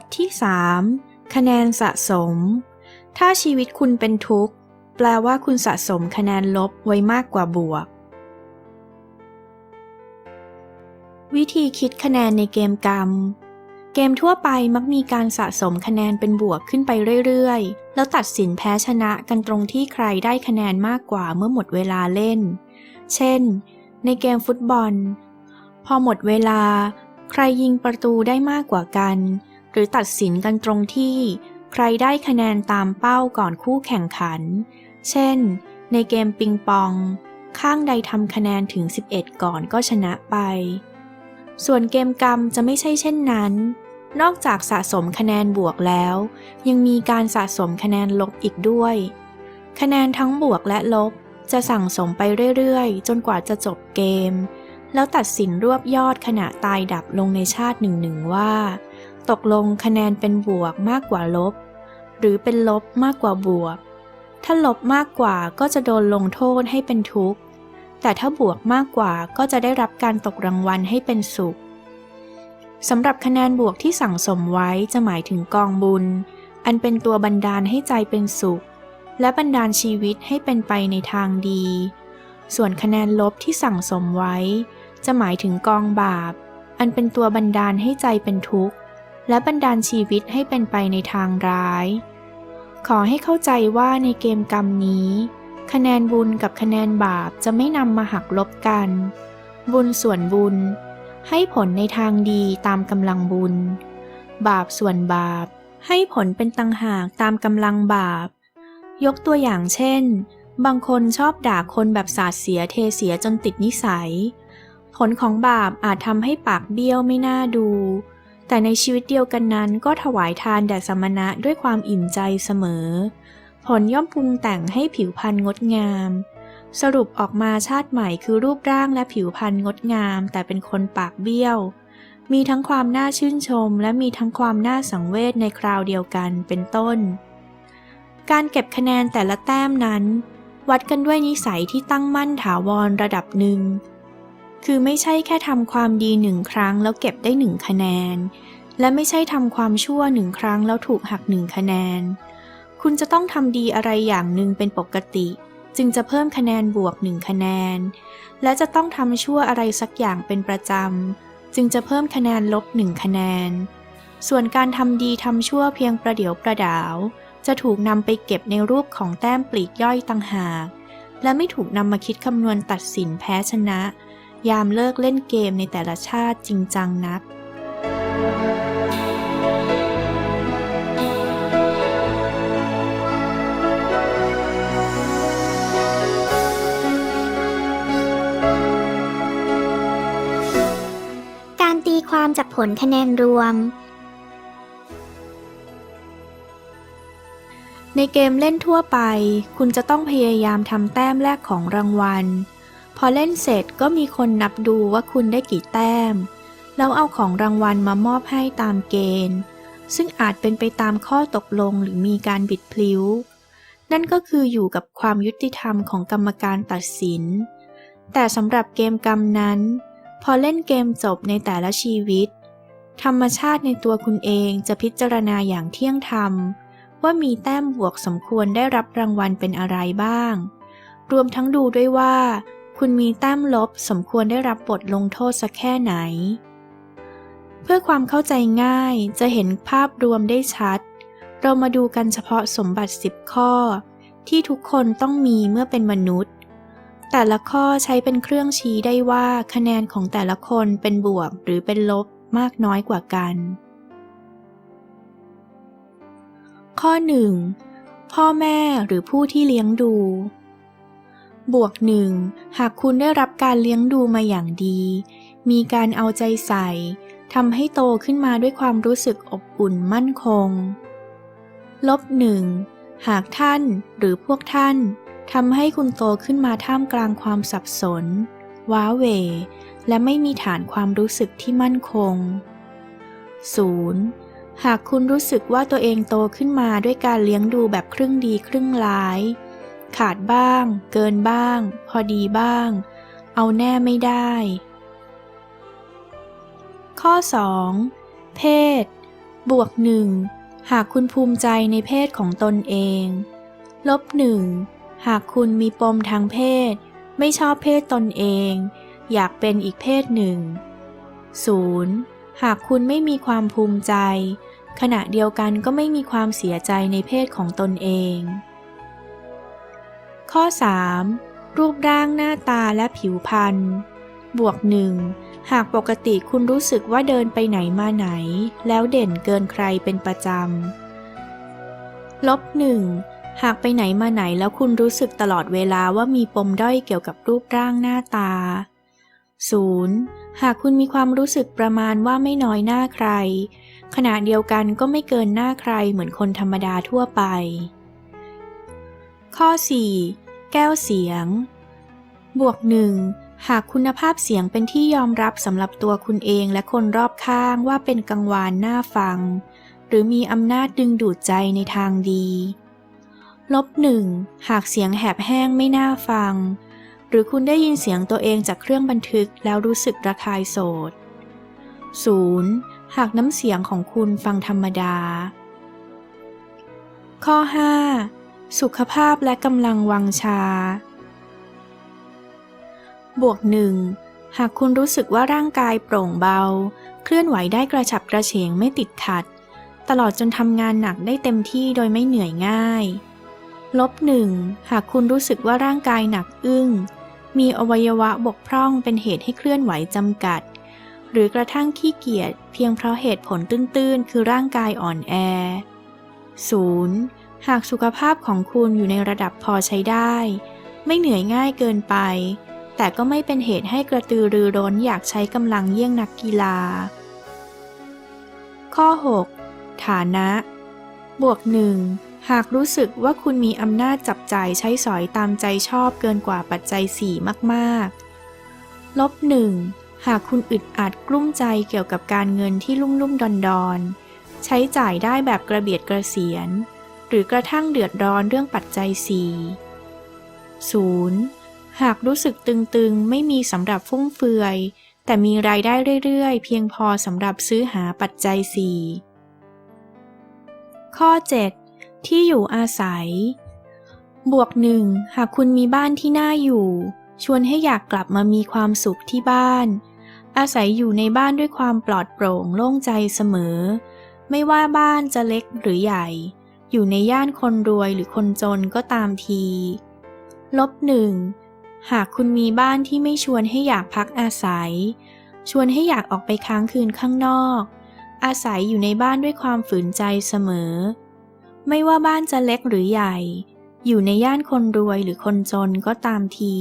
ทที่ 3 คะแนนสะสม ถ้าชีวิตคุณเป็นทุกข์ แปลว่าคุณสะสมคะแนนลบไว้มากกว่าบวก วิธีคิดคะแนนในเกมกรรม เกมทั่วไปมักมีการสะสมคะแนนเป็นบวกขึ้นไปเรื่อยๆ แล้วตัดสินแพ้ชนะกันตรงที่ใครได้คะแนนมากกว่าเมื่อหมดเวลาเล่น เช่น ในเกมฟุตบอล พอหมดเวลาใครยิงประตูได้มากกว่ากัน หรือตัดสินกันตรงที่ ใครได้คะแนนตามเป้าก่อนคู่แข่งขัน เช่น ในเกมปิงปอง ข้างใดทำคะแนนถึง 11 ก่อนก็ชนะไป ส่วนเกมกรรมจะไม่ใช่เช่นนั้น นอกจากสะสมคะแนนบวกแล้ว ยังมีการสะสมคะแนนลบอีกด้วย คะแนนทั้งบวกและลบจะสั่งสมไปเรื่อยๆ จนกว่าจะจบเกม แล้วตัดสินรวบยอดขณะตายดับลงในชาติหนึ่งๆว่า ตกลงคะแนนเป็นบวกมากกว่าลบ หรือเป็นลบมากกว่าบวก ถ้าลบมากกว่าก็จะโดนลงโทษให้เป็นทุกข์ แต่ถ้าบวกมากกว่าก็จะได้รับการตกรางวัลให้เป็นสุขสำหรับคะแนนบวกที่สั่งสมไว้จะหมายถึงกองบุญ อันเป็นตัวบันดาลให้ใจเป็นสุข และบันดาลชีวิตให้เป็นไปในทางดี ส่วนคะแนนลบที่สั่งสมไว้ จะหมายถึงกองบาป อันเป็นตัวบันดาลให้ใจเป็นทุกข์ และบันดาลชีวิตให้เป็นไปในทางร้าย ขอให้เข้าใจว่าในเกมกรรมนี้ คะแนนบุญกับคะแนนบาปจะไม่นำมาหักลบกัน บุญส่วนบุญ ให้ผลในทางดีตามกำลังบุญ บาปส่วนบาป ให้ผลเป็นตังหากตามกำลังบาป ยกตัวอย่างเช่น บางคนชอบด่าคนแบบสาดเสียเทเสียจนติดนิสัย ผลของบาปอาจทำให้ปากเบี้ยวไม่น่าดู แต่ในชีวิตเดียวกันนั้นก็ถวายทานแด่สมณะด้วยความอิ่มใจเสมอ ผลย่อมปรุงแต่งให้ผิวพรรณงดงาม สรุปออกมาชาติใหม่คือรูปร่างและผิวพรรณงดงาม แต่เป็นคนปากเบี้ยว มีทั้งความน่าชื่นชม และมีทั้งความน่าสังเวชในคราวเดียวกันเป็นต้น การเก็บคะแนนแต่ละแต้มนั้น วัดกันด้วยนิสัยที่ตั้งมั่นถาวรระดับหนึ่ง คือไม่ใช่แค่ทำความดีหนึ่งครั้งแล้วเก็บได้หนึ่งคะแนน และไม่ใช่ทำความชั่วหนึ่งครั้งแล้วถูกหักหนึ่งคะแนน คุณจะต้องทำดีอะไรอย่างหนึ่งเป็นปกติ จึงจะเพิ่มคะแนนบวกหนึ่งคะแนน และจะต้องทำชั่วอะไรสักอย่างเป็นประจำ จึงจะเพิ่มคะแนนลบหนึ่งคะแนน ส่วนการทำดีทำชั่วเพียงประเดี๋ยวประดาว จะถูกนำไปเก็บในรูปของแต้มปลีกย่อยต่างหาก และไม่ถูกนำมาคิดคำนวณตัดสินแพ้ชนะ ยามเลิกเล่นเกมในแต่ละชาติจริงจังนัก การตีความจากผลคะแนนรวม ในเกมเล่นทั่วไป คุณจะต้องพยายามทำแต้มแรกของรางวัล พอเล่นเสร็จก็มีคนนับดูว่าคุณได้กี่แต้ม แล้วเอาของรางวัลมามอบให้ตามเกณฑ์ ซึ่งอาจเป็นไปตามข้อตกลงหรือมีการบิดพลิ้ว นั่นก็คืออยู่กับความยุติธรรมของกรรมการตัดสิน แต่สำหรับเกมกรรมนั้น พอเล่นเกมจบในแต่ละชีวิต ธรรมชาติในตัวคุณเองจะพิจารณาอย่างเที่ยงธรรม ว่ามีแต้มบวกสมควรได้รับรางวัลเป็นอะไรบ้าง รวมทั้งดูด้วยว่า คุณมีแต้มลบสมควรได้รับบทลงโทษสักแค่ไหน เพื่อความเข้าใจง่ายจะเห็นภาพรวมได้ชัด เรามาดูกันเฉพาะสมบัติ 10 ข้อ ที่ทุกคนต้องมีเมื่อเป็นมนุษย์ แต่ละข้อใช้เป็นเครื่องชี้ได้ว่าคะแนนของแต่ละคนเป็นบวกหรือเป็นลบมากน้อยกว่ากัน ข้อ 1. พ่อแม่หรือผู้ที่เลี้ยงดู บวกหนึ่งหากคุณได้รับการเลี้ยงดูมาอย่างดี มีการเอาใจใส่ทำให้โตขึ้นมาด้วยความรู้สึกอบอุ่นมั่นคง ลบหนึ่งหากท่านหรือพวกท่านทำให้คุณโตขึ้นมาท่ามกลางความสับสน ว้าเหวและไม่มีฐานความรู้สึกที่มั่นคง 0. หากคุณรู้สึกว่าตัวเองโตขึ้นมาด้วยการเลี้ยงดูแบบครึ่งดีครึ่งร้าย ขาดบ้าง เกินบ้าง พอดีบ้าง เอาแน่ไม่ได้ ข้อ 2. เพศ บวกหนึ่งหากคุณภูมิใจในเพศของตนเอง ลบหนึ่งหากคุณมีปมทางเพศ ไม่ชอบเพศตนเอง อยากเป็นอีกเพศหนึ่ง 0. หากคุณไม่มีความภูมิใจ ขณะเดียวกันก็ไม่มีความเสียใจในเพศของตนเอง ข้อ 3. รูปร่างหน้าตาและผิวพรรณบวกหนึ่งหากปกติคุณรู้สึกว่าเดินไปไหนมาไหน แล้วเด่นเกินใครเป็นประจำลบหนึ่งหากไปไหนมาไหนแล้วคุณรู้สึกตลอดเวลาว่ามีปมด้อยเกี่ยวกับรูปร่างหน้าตา 0. หากคุณมีความรู้สึกประมาณว่าไม่น้อยหน้าใคร ขณะเดียวกันก็ไม่เกินหน้าใครเหมือนคนธรรมดาทั่วไป ข้อ 4. แก้วเสียง บวกหนึ่งหากคุณภาพเสียงเป็นที่ยอมรับสำหรับตัวคุณเองและคนรอบข้างว่าเป็นกังวานน่าฟัง หรือมีอำนาจดึงดูดใจในทางดี ลบหนึ่งหากเสียงแหบแห้งไม่น่าฟัง หรือคุณได้ยินเสียงตัวเองจากเครื่องบันทึกแล้วรู้สึกระคายโสด 0. หากน้ำเสียงของคุณฟังธรรมดา ข้อ 5. สุขภาพและกำลังวังชา บวกหนึ่งหากคุณรู้สึกว่าร่างกายโปร่งเบา เคลื่อนไหวได้กระฉับกระเฉงไม่ติดขัด ตลอดจนทำงานหนักได้เต็มที่โดยไม่เหนื่อยง่าย ลบหนึ่งหากคุณรู้สึกว่าร่างกายหนักอึ้ง มีอวัยวะบกพร่องเป็นเหตุให้เคลื่อนไหวจำกัด หรือกระทั่งขี้เกียจเพียงเพราะเหตุผลตื้นๆ คือร่างกายอ่อนแอ 0. หากสุขภาพของคุณอยู่ในระดับพอใช้ได้ ไม่เหนื่อยง่ายเกินไป แต่ก็ไม่เป็นเหตุให้กระตือรือร้นอยากใช้กำลังเยี่ยงนักกีฬา ข้อ 6. ฐานะ บวกหนึ่งหากรู้สึกว่าคุณมีอำนาจจับจ่ายใช้สอยตามใจชอบเกินกว่าปัจจัย4มากๆ ลบหนึ่งหากคุณอึดอัดกลุ้มใจเกี่ยวกับการเงินที่ลุ่มลุ่มดอนดอนๆใช้จ่ายได้แบบกระเบียดกระเสียน หรือกระทั่งเดือดร้อนเรื่องปัจจัย 4 0. หากรู้สึกตึงๆ ไม่มีสำหรับฟุ่มเฟือย แต่มีรายได้เรื่อยๆ เพียงพอสำหรับซื้อหาปัจจัย 4 ข้อ 7 ที่อยู่อาศัย บวกหนึ่งหากคุณมีบ้านที่น่าอยู่ ชวนให้อยากกลับมามีความสุขที่บ้าน อาศัยอยู่ในบ้านด้วยความปลอดโปร่งโล่งใจเสมอ ไม่ว่าบ้านจะเล็กหรือใหญ่ อยู่ในย่านคนรวยหรือคนจนก็ตามที ลบหนึ่งหากคุณมีบ้านที่ไม่ชวนให้อยากพักอาศัย ชวนให้อยากออกไปค้างคืนข้างนอก อาศัยอยู่ในบ้านด้วยความฝืนใจเสมอ ไม่ว่าบ้านจะเล็กหรือใหญ่ อยู่ในย่านคนรวยหรือคนจนก็ตามที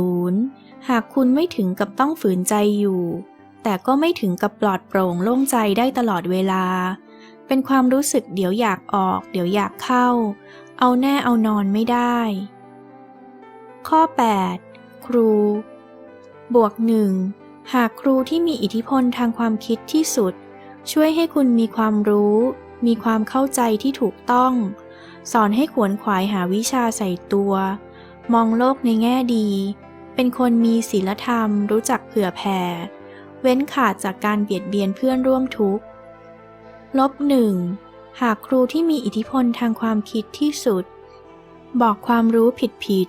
0. หากคุณไม่ถึงกับต้องฝืนใจอยู่ แต่ก็ไม่ถึงกับปลอดโปร่งโล่งใจได้ตลอดเวลา เป็นความรู้สึกเดี๋ยวอยากออก เดี๋ยวอยากเข้า เอาแน่เอานอนไม่ได้ ข้อ 8 ครู บวกหนึ่งหากครูที่มีอิทธิพลทางความคิดที่สุด ช่วยให้คุณมีความรู้ มีความเข้าใจที่ถูกต้อง สอนให้ขวนขวายหาวิชาใส่ตัว มองโลกในแง่ดี เป็นคนมีศีลธรรม รู้จักเผื่อแผ่ เว้นขาดจากการเบียดเบียนเพื่อนร่วมทุกข์ ลบหนึ่งหากครูที่มีอิทธิพลทางความคิดที่สุด บอกความรู้ผิดผิด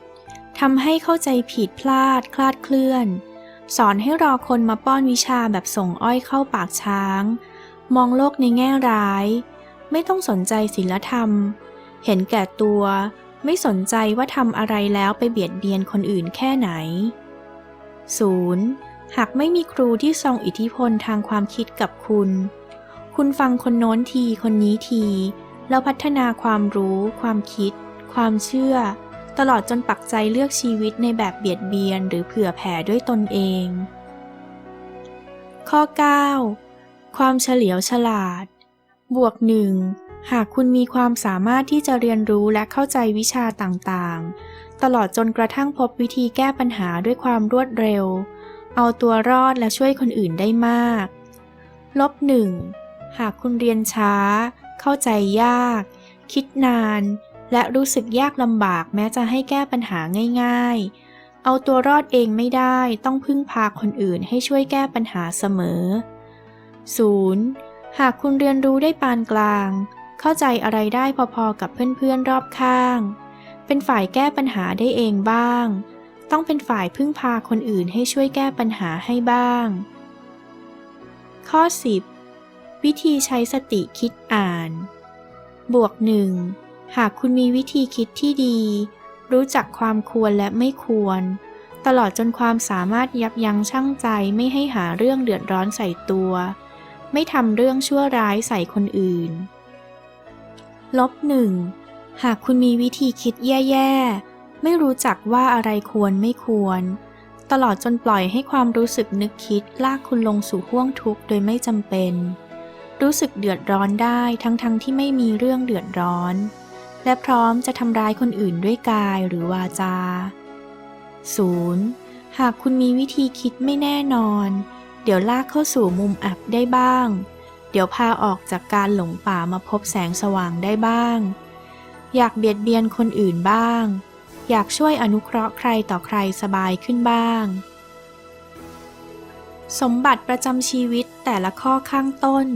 ทำให้เข้าใจผิดพลาดคลาดเคลื่อน สอนให้รอคนมาป้อนวิชาแบบส่งอ้อยเข้าปากช้าง มองโลกในแง่ร้าย ไม่ต้องสนใจศีลธรรม เห็นแก่ตัว ไม่สนใจว่าทำอะไรแล้วไปเบียดเบียนคนอื่นแค่ไหน 0. หากไม่มีครูที่ทรงอิทธิพลทางความคิดกับคุณ คุณฟังคนโน้นทีคนนี้ที แล้วพัฒนาความรู้ ความคิด ความเชื่อ ตลอดจนปักใจเลือกชีวิตในแบบเบียดเบียนหรือเผื่อแผ่ด้วยตนเอง ข้อ 9 ความเฉลียวฉลาด บวกหนึ่งหากคุณมีความสามารถที่จะเรียนรู้และเข้าใจวิชาต่างๆ ตลอดจนกระทั่งพบวิธีแก้ปัญหาด้วยความรวดเร็ว เอาตัวรอดและช่วยคนอื่นได้มาก ลบหนึ่ง หากคุณเรียนช้า เข้าใจยาก คิดนาน และรู้สึกยากลำบากแม้จะให้แก้ปัญหาง่าย ๆ เอาตัวรอดเองไม่ได้ต้องพึ่งพาคนอื่นให้ช่วยแก้ปัญหาเสมอ 0. หากคุณเรียนรู้ได้ปานกลาง เข้าใจอะไรได้พอๆกับเพื่อนๆรอบข้าง เป็นฝ่ายแก้ปัญหาได้เองบ้าง ต้องเป็นฝ่ายพึ่งพาคนอื่นให้ช่วยแก้ปัญหาให้บ้าง ข้อ 10 วิธีใช้สติคิดอ่าน บวกหนึ่งหากคุณมีวิธีคิดที่ดี รู้จักความควรและไม่ควร ตลอดจนความสามารถยับยั้งชั่งใจไม่ให้หาเรื่องเดือดร้อนใส่ตัว ไม่ทำเรื่องชั่วร้ายใส่คนอื่น ลบหนึ่งหากคุณมีวิธีคิดแย่ๆ ไม่รู้จักว่าอะไรควรไม่ควร ตลอดจนปล่อยให้ความรู้สึกนึกคิดลากคุณลงสู่ห้วงทุกข์โดยไม่จำเป็น รู้สึกเดือดร้อนได้ทั้งๆทที่ไม่มีเรื่องเดือดร้อน และพร้อมจะทำร้ายคนอื่นด้วยกายหรือวาจา 0. หากคุณมีวิธีคิดไม่แน่นอน เดี๋ยวลากเข้าสู่มุมอับได้บ้าง เดี๋ยวพาออกจากการหลงป่ามาพบแสงสว่างได้บ้าง อยากเบียดเบียนคนอื่นบ้าง อยากช่วยอนุเคราะห์ใครต่อใครสบายขึ้นบ้าง สมบัติประจำชีวิตแต่ละข้อข้างต้น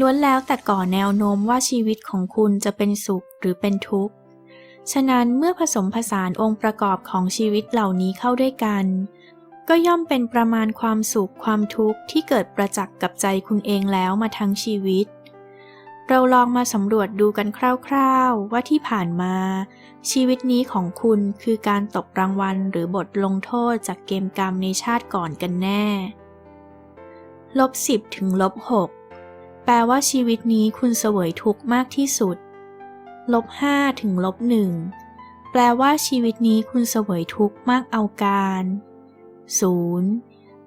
ล้วนแล้วแต่ก่อแนวโน้มว่าชีวิตของคุณจะเป็นสุขหรือเป็นทุกข์ ฉะนั้นเมื่อผสมผสานองค์ประกอบของชีวิตเหล่านี้เข้าด้วยกัน ก็ย่อมเป็นประมาณความสุขความทุกข์ที่เกิดประจักษ์กับใจคุณเองแล้วมาทั้งชีวิต เราลองมาสำรวจดูกันคร่าวๆ ว่าที่ผ่านมา ชีวิตนี้ของคุณคือการตกรางวัลหรือบทลงโทษจากเกมกรรมในชาติก่อนกันแน่ลบสิบถึงลบหก แปลว่าชีวิตนี้คุณเสวยทุกข์มากที่สุด ลบห้าถึงลบหนึ่ง แปลว่าชีวิตนี้คุณเสวยทุกข์มากเอาการศูนย์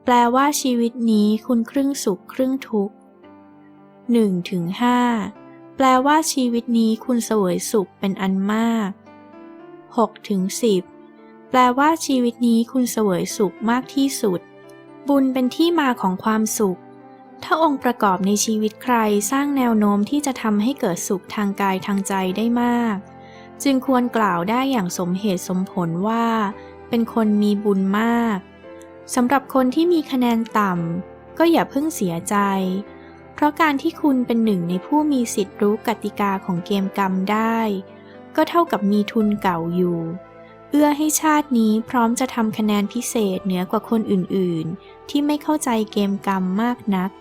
แปลว่าชีวิตนี้คุณครึ่งสุขครึ่งทุกข์หนึ่งถึงห้าแปลว่าชีวิตนี้คุณเสวยสุขเป็นอันมากหกถึงสิบแปลว่าชีวิตนี้คุณเสวยสุขมากที่สุด บุญเป็นที่มาของความสุข ถ้าองค์ประกอบในชีวิตใครสร้างแนวโน้มที่จะทำให้เกิดสุขทางกายทางใจได้มาก จึงควรกล่าวได้อย่างสมเหตุสมผลว่า เป็นคนมีบุญมากสำหรับคนที่มีคะแนนต่ำก็อย่าเพิ่งเสียใจ เพราะการที่คุณเป็นหนึ่งในผู้มีสิทธิ์รู้กติกาของเกมกรรมได้ ก็เท่ากับมีทุนเก่าอยู่ เอื้อให้ชาตินี้พร้อมจะทำคะแนนพิเศษเหนือกว่าคนอื่นๆ ที่ไม่เข้าใจเกมกรรมมากนัก